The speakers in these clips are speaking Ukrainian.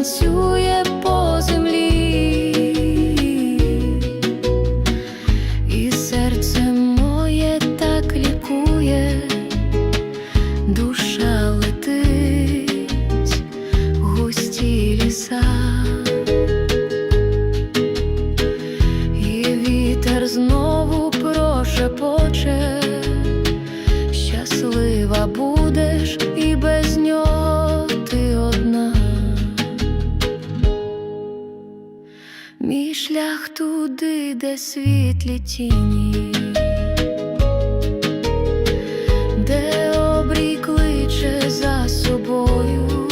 танцює по землі, і серце моє так лікує, душа летить в густі ліса. І вітер знову прошепоче, щаслива будеш шлях туди, де світлі тіні, де обрій кличе за собою.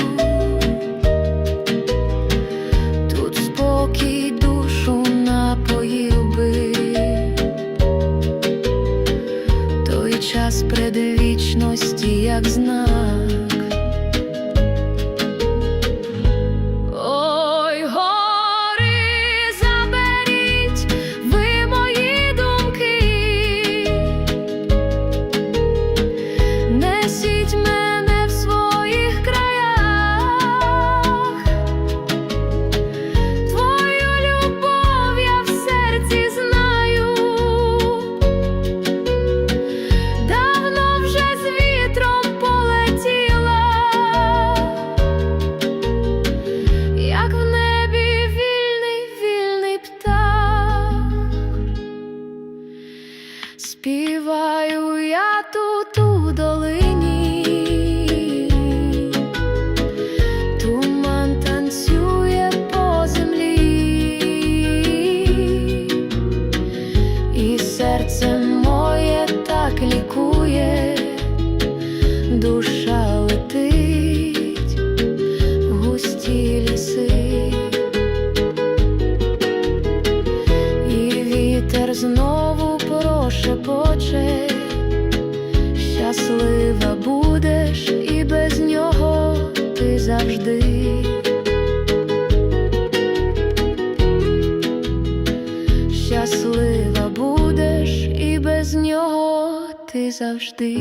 Тут спокій душу напоїв би той час предвічності, як знак. Співаю я тут у долині. Прошепоче, щаслива будеш і без нього ти завжди. Щаслива будеш і без нього ти завжди.